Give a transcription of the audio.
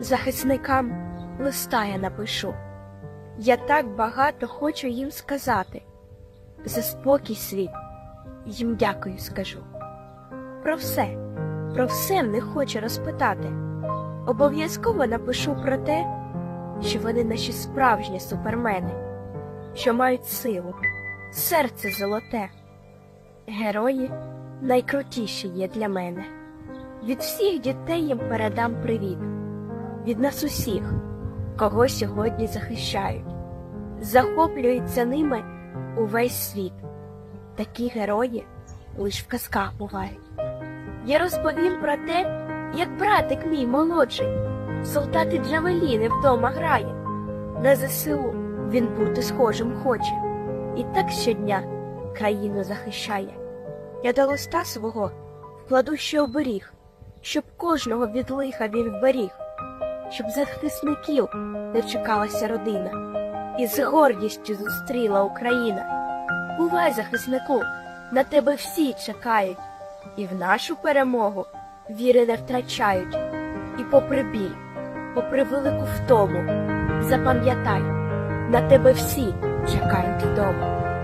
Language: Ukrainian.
захисникам листа я напишу. Я так багато хочу їм сказати. За спокій світ їм дякую скажу. Про все, про все не хочу розпитати. Обов'язково напишу про те, що вони наші справжні супермени, що мають силу, серце золоте. Герої найкрутіші є для мене. Від всіх дітей їм передам привіт, від нас усіх, кого сьогодні захищають, захоплюється ними увесь світ. Такі герої лиш в казках бувають. Я розповім про те, як братик мій молодший, солдати Джавеліни вдома грає. На ЗСУ він бути схожим хоче, і так щодня країну захищає. Я до листа свого вкладу ще оберіг, щоб кожного від лиха він вберіг, щоб захисників не чекалася родина, і з гордістю зустріла Україна. Бувай, захиснику, на тебе всі чекають, і в нашу перемогу віри не втрачають. І попри біль, попри велику втому, запам'ятай, на тебе всі чекають вдома.